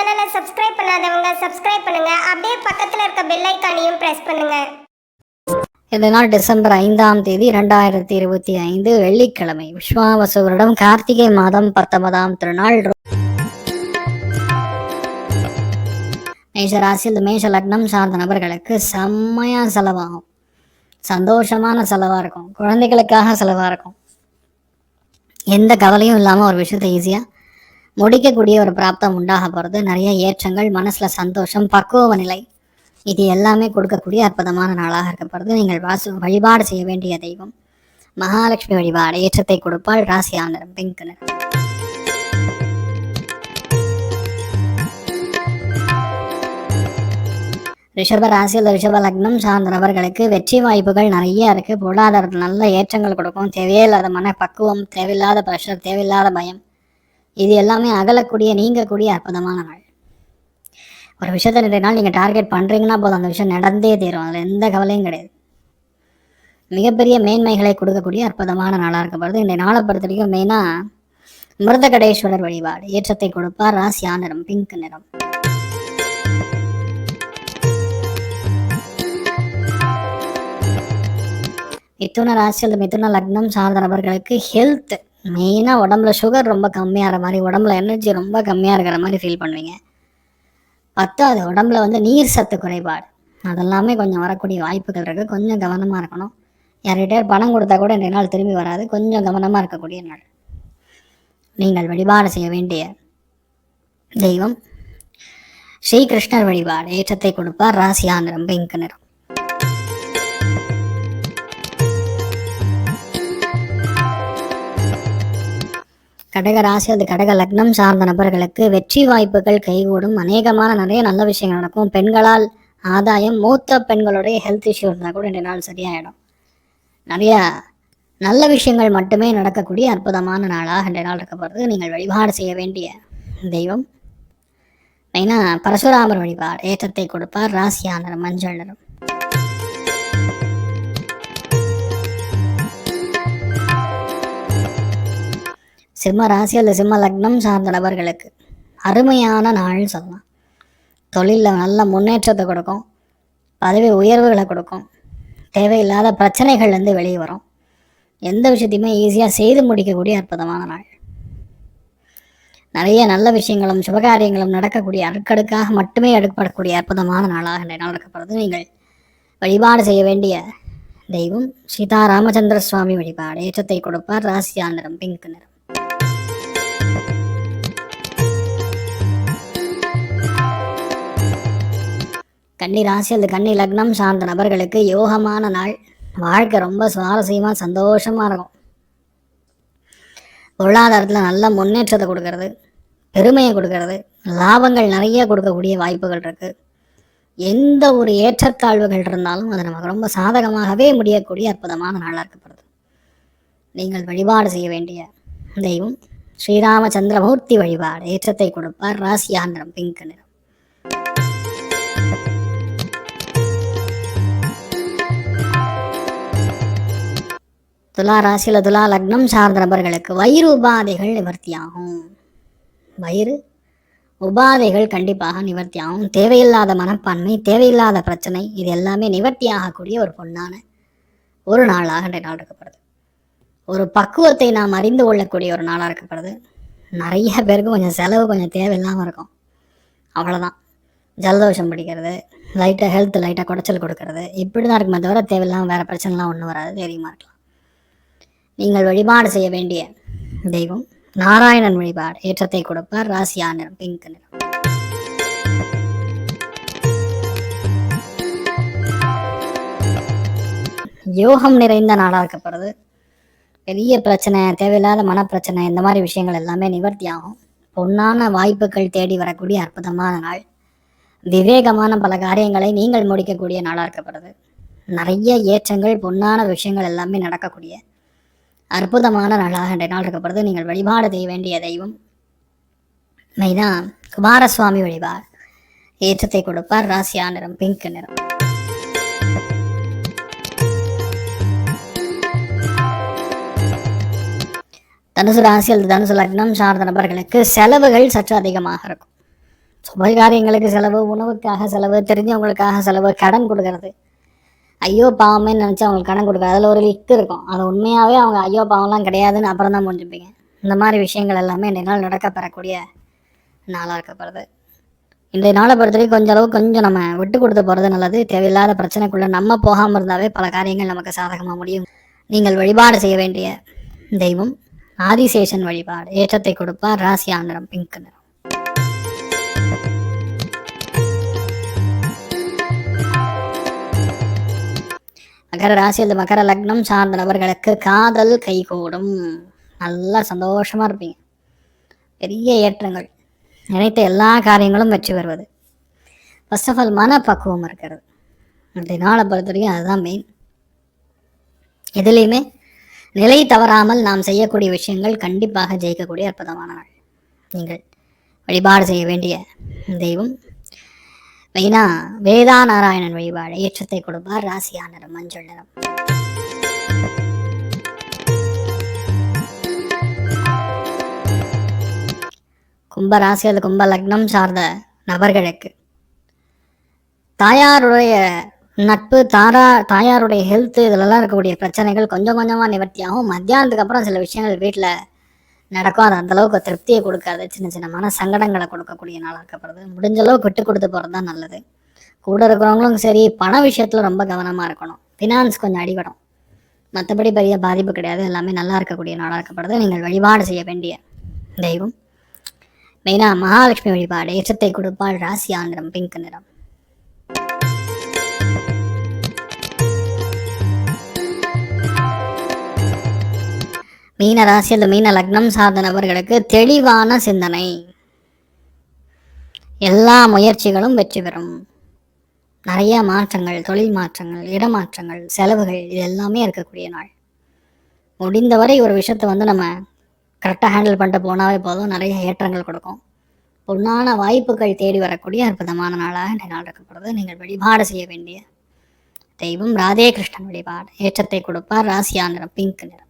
சேனலை சப்ஸ்கிரைப் பண்ணாதவங்க சப்ஸ்கிரைப் பண்ணுங்க. அப்படியே பக்கத்தில் இருக்க பெல் ஐக்கானையும் பிரஸ் பண்ணுங்க. இதனால் டிசம்பர் ஐந்தாம் தேதி இரண்டாயிரத்தி இருபத்தி ஐந்து வெள்ளிக்கிழமை விஸ்வாவசு வருடம். கார்த்திகை மாதம் பத்தொன்பதாம் திருநாள். மேஷராசி இந்த மேஷ லக்னம் சார்ந்த நபர்களுக்கு செம்மையாக செலவாகும். சந்தோஷமான செலவாக இருக்கும். குழந்தைகளுக்காக செலவாக இருக்கும். எந்த கவலையும் இல்லாமல் ஒரு விஷயத்தை ஈஸியாக முடிக்கக்கூடிய ஒரு பிராப்தம் உண்டாக போகிறது நிறைய ஏற்றங்கள் மனசில் சந்தோஷம் பக்குவ நிலை இது எல்லாமே கொடுக்கக்கூடிய அற்புதமான நாளாக இருக்கப்படுது நீங்கள் வாசு வழிபாடு செய்ய வேண்டிய தெய்வம். மகாலட்சுமி வழிபாடு ஏற்றத்தை கொடுப்பாள் ராசி ஆனரம் பிங்க் நிறம். ரிஷப ராசியில் ரிஷப லக்னம் சார்ந்த நபர்களுக்கு வெற்றி வாய்ப்புகள் நிறைய இருக்கு. பொருளாதாரத்தில் நல்ல ஏற்றங்கள் கொடுக்கும். தேவையில்லாத மன பக்குவம் தேவையில்லாத ப்ரெஷர் தேவையில்லாத பயம். இது எல்லாமே அகலக்கூடிய நீங்கக்கூடிய அற்புதமான நாள். ஒரு விஷயத்தை நிறைய நாள் நீங்கள் டார்கெட் பண்ணுறீங்கன்னா போதும். அந்த விஷயம் நடந்தே தீரும். அதில் எந்த கவலையும் கிடையாது. மிகப்பெரிய மேன்மைகளை கொடுக்கக்கூடிய அற்புதமான நாளாக இருக்கப்படுது இந்த நாளை பொறுத்த வரைக்கும் மெயினாக மிருதகடேஸ்வரர் வழிபாடு. ஏற்றத்தை கொடுப்பார். ராசியா நிறம் பிங்க் நிறம். மிதுன ராசியில் மிதுன லக்னம் சார்ந்த நபர்களுக்கு ஹெல்த் மெயினாக உடம்புல சுகர் ரொம்ப கம்மியாகிற மாதிரி உடம்புல எனர்ஜி ரொம்ப கம்மியாக இருக்கிற மாதிரி ஃபீல் பண்ணுவீங்க. பத்தாவது உடம்புல வந்து நீர் சத்து குறைபாடு. அதெல்லாமே கொஞ்சம் வரக்கூடிய வாய்ப்புகள் இருக்குது கொஞ்சம் கவனமாக இருக்கணும். யார்கிட்டயே பணம் கொடுத்தா கூட இன்றைய நாள் திரும்பி வராது. கொஞ்சம் கவனமாக இருக்கக்கூடிய நாள். நீங்கள் வழிபாடு செய்ய வேண்டிய தெய்வம் ஸ்ரீகிருஷ்ணர் வழிபாடு. ஏற்றத்தை கொடுப்பார். ராசியா நிறம் பிங்க் நிறம். கடக ராசி அது கடக லக்னம் சார்ந்த நபர்களுக்கு வெற்றி வாய்ப்புகள் கைகூடும். அநேகமான நிறைய நல்ல விஷயங்கள் நடக்கும். பெண்களால் ஆதாயம் மூத்த பெண்களுடைய ஹெல்த் இஷ்யூ இருந்தால் கூட ரெண்டு நாள் சரியாயிடும். நிறைய நல்ல விஷயங்கள் மட்டுமே நடக்கக்கூடிய அற்புதமான நாளாக ரெண்டு நாள் இருக்கப்படுறது நீங்கள் வழிபாடு செய்ய வேண்டிய தெய்வம். மெயினாக பரசுராமர் வழிபாடு ஏற்றத்தை கொடுப்பார் ராசியா மஞ்சள் நிறம். சிம்ம ராசி அல்லது சிம்ம லக்னம் சார்ந்த நபர்களுக்கு அருமையான நாள் சொல்லலாம். தொழிலில் நல்ல முன்னேற்றத்தை கொடுக்கும். பதவி உயர்வுகளை கொடுக்கும். தேவையில்லாத பிரச்சனைகள்லேருந்து வெளியே வரும். எந்த விஷயத்தையுமே ஈஸியாக செய்து முடிக்கக்கூடிய அற்புதமான நாள். நிறைய நல்ல விஷயங்களும் சுபகாரியங்களும் நடக்கக்கூடிய அடுக்கடுக்காக மட்டுமே எடுக்கப்படக்கூடிய அற்புதமான நாளாக இந்த நாள் இருக்கப்படுறது நீங்கள் வழிபாடு செய்ய வேண்டிய தெய்வம் சீதா ராமச்சந்திர சுவாமி வழிபாடு. ஏற்றத்தை கொடுப்பார். ராசியா நிறம் பிங்க் நிறம். கன்னி ராசி அல்லது கன்னி லக்னம் சார்ந்த நபர்களுக்கு யோகமான நாள். வாழ்க்கை ரொம்ப சுவாரஸ்யமாக சந்தோஷமாக இருக்கும். பொருளாதாரத்தில் நல்ல முன்னேற்றத்தை கொடுக்கறது பெருமையை கொடுக்கறது லாபங்கள் நிறைய கொடுக்கக்கூடிய வாய்ப்புகள் இருக்குது எந்த ஒரு ஏற்றத்தாழ்வுகள் இருந்தாலும் அது நமக்கு ரொம்ப சாதகமாகவே முடியக்கூடிய அற்புதமான நாளாக இருக்கப்படுது. நீங்கள் வழிபாடு செய்ய வேண்டிய தெய்வம் ஸ்ரீராமச்சந்திரமூர்த்தி வழிபாடு ஏற்றத்தை கொடுப்பார் ராசியா நிறம் பிங்க் நிறம். துலா ராசியில் துலா லக்னம் சார்ந்த நபர்களுக்கு வயிறு உபாதைகள் நிவர்த்தியாகும். வயிறு உபாதைகள் கண்டிப்பாக நிவர்த்தியாகும். தேவையில்லாத மனப்பான்மை தேவையில்லாத பிரச்சனை இது எல்லாமே நிவர்த்தியாகக்கூடிய ஒரு பொண்ணான ஒரு நாளாக இன்றைய நாள் இருக்கப்படுது ஒரு பக்குவத்தை நாம் அறிந்து கொள்ளக்கூடிய ஒரு நாளாக இருக்கப்படுது நிறைய பேருக்கு கொஞ்சம் செலவு கொஞ்சம் தேவையில்லாமல் இருக்கும். அவ்வளோதான் ஜலதோஷம் பிடிக்கிறது லைட்டாக ஹெல்த் லைட்டாக குடைச்சல் கொடுக்கறது. இப்படி தான் இருக்குமே தவிர தேவையில்லாமல் வேறு பிரச்சனைலாம் ஒன்றும் வராது. தைரியமாக இருக்கலாம். நீங்கள் வழிபாடு செய்ய வேண்டிய தெய்வம். நாராயணன் வழிபாடு ஏற்றத்தை கொடுப்பார் ராசியா நிறம் பிங்க் நிறம். யோகம் நிறைந்த நாடாக இருக்கப்படுது. பெரிய பிரச்சனை தேவையில்லாத மனப்பிரச்சனை இந்த மாதிரி விஷயங்கள் எல்லாமே நிவர்த்தி ஆகும் பொன்னான வாய்ப்புகள் தேடி வரக்கூடிய அற்புதமான நாள். விவேகமான பல காரியங்களை நீங்கள் முடிக்கக்கூடிய நாளாக இருக்கப்படுது. நிறைய ஏற்றங்கள் பொன்னான விஷயங்கள் எல்லாமே நடக்கக்கூடிய அற்புதமான நாளாக இன்றைய நாள் இருக்கப்படுது நீங்கள் வழிபாடு செய்ய வேண்டிய தெய்வம். மெயினாக குமாரசுவாமி வழிபாடு. ஏற்றத்தை கொடுப்பார். ராசியா நிறம் பிங்க் நிறம். தனுசு ராசி அல்லது தனுசு லக்னம் சார்ந்த நபர்களுக்கு செலவுகள் சற்று அதிகமாக இருக்கும். சுபகாரியங்களுக்கு செலவு உணவுக்காக செலவு தெரிஞ்சவங்களுக்காக செலவு கடன் கொடுக்கறது. ஐயோ பாவமே நினச்சி அவங்களுக்கு கடன் கொடுக்குறது அதில் ஒரு லிக்கு இருக்கும். அது உண்மையாகவே அவங்க ஐயோ பாவம்லாம் கிடையாதுன்னு அப்புறம் தான் முடிஞ்சுப்பீங்க. இந்த மாதிரி விஷயங்கள் எல்லாமே இன்றைய நாள் நடக்க பெறக்கூடிய நாளாக இருக்கப்படுது இன்றைய நாளை பொறுத்தவரைக்கும் கொஞ்சம் அளவு கொஞ்சம் நம்ம விட்டு கொடுத்து போகிறது நல்லது. தேவையில்லாத பிரச்சனைக்குள்ளே நம்ம போகாமல் இருந்தாவே பல காரியங்கள் நமக்கு சாதகமாக முடியும். நீங்கள் வழிபாடு செய்ய வேண்டிய தெய்வம் ஆதிசேஷன் வழிபாடு ஏற்றத்தை கொடுப்பார் ராசி ஆந்திரம் பிங்க் நிறம். மகர ராசி அல்லது மகர லக்னம் சார்ந்த நபர்களுக்கு காதல் கைகூடும். நல்லா சந்தோஷமா இருப்பீங்க. பெரிய ஏற்றங்கள். நினைத்த எல்லா காரியங்களும் வெற்றி பெறுவது. ஃபர்ஸ்ட் ஆஃப் ஆல் மனப்பக்குவம் இருக்கிறது. அப்படி நாளை பொறுத்த வரைக்கும் அதுதான் மெயின் எதுலேயுமே நிலை தவறாமல் நாம் செய்யக்கூடிய விஷயங்கள் கண்டிப்பாக ஜெயிக்கக்கூடிய அற்புதமான நாள். நீங்கள் வழிபாடு செய்ய வேண்டிய தெய்வம். மெயினா வேதா நாராயணன் வழிபாடு ஏற்றத்தை கொடுப்பார் ராசியா நிறம் மஞ்சள் நிறம் கும்ப ராசி அல்லது கும்ப லக்னம் சார்ந்த நபர்களுக்கு. தாயாருடைய நட்பு தாரா தாயாருடைய ஹெல்த் இதிலெல்லாம் இருக்கக்கூடிய பிரச்சனைகள் கொஞ்சம் கொஞ்சமாக நிவர்த்தியாகும். மத்தியானத்துக்கு அப்புறம் சில விஷயங்கள் வீட்டில் நடக்கும். அது அந்த அளவுக்கு திருப்தியை கொடுக்காது. சின்ன சின்ன மன சங்கடங்களை கொடுக்கக்கூடிய நாளாக இருக்கப்படுது முடிஞ்ச அளவுக்கு விட்டு கொடுத்து போகிறது தான் நல்லது. கூட இருக்கிறவங்களும் சரி பண விஷயத்தில் ரொம்ப கவனமாக இருக்கணும். ஃபினான்ஸ் கொஞ்சம் அடிபடும். மற்றபடி பெரிய பாதிப்பு கிடையாது. எல்லாமே நல்லா இருக்கக்கூடிய நாளாக இருக்கப்படுது நீங்கள் வழிபாடு செய்ய வேண்டிய தெய்வம். மெயினாக மகாலட்சுமி வழிபாடு. ஏற்றத்தை கொடுப்பாள். ராசி ஆந்திரம் பிங்க் நிறம். மீன ராசி அல்லது மீன லக்னம் சார்ந்த நபர்களுக்கு தெளிவான சிந்தனை. எல்லா முயற்சிகளும் வெற்றி பெறும். நிறைய மாற்றங்கள் தொழில் மாற்றங்கள் இடமாற்றங்கள் செலவுகள் இது எல்லாமே இருக்கக்கூடிய நாள். முடிந்தவரை ஒரு விஷயத்தை வந்து நம்ம கரெக்டாக ஹேண்டில் பண்ணிட்டு போனாவே போதும். நிறைய ஏற்றங்கள் கொடுக்கும். பொன்னான வாய்ப்புகள் தேடி வரக்கூடிய அற்புதமான நாளாக இந்த நாள் இருக்கப்படுது நீங்கள் வழிபாடு செய்ய வேண்டிய தெய்வம் ராதே கிருஷ்ணன் வழிபாடு. ஏற்றத்தை கொடுப்பார். ராசியா நிறம் பிங்க் நிறம்.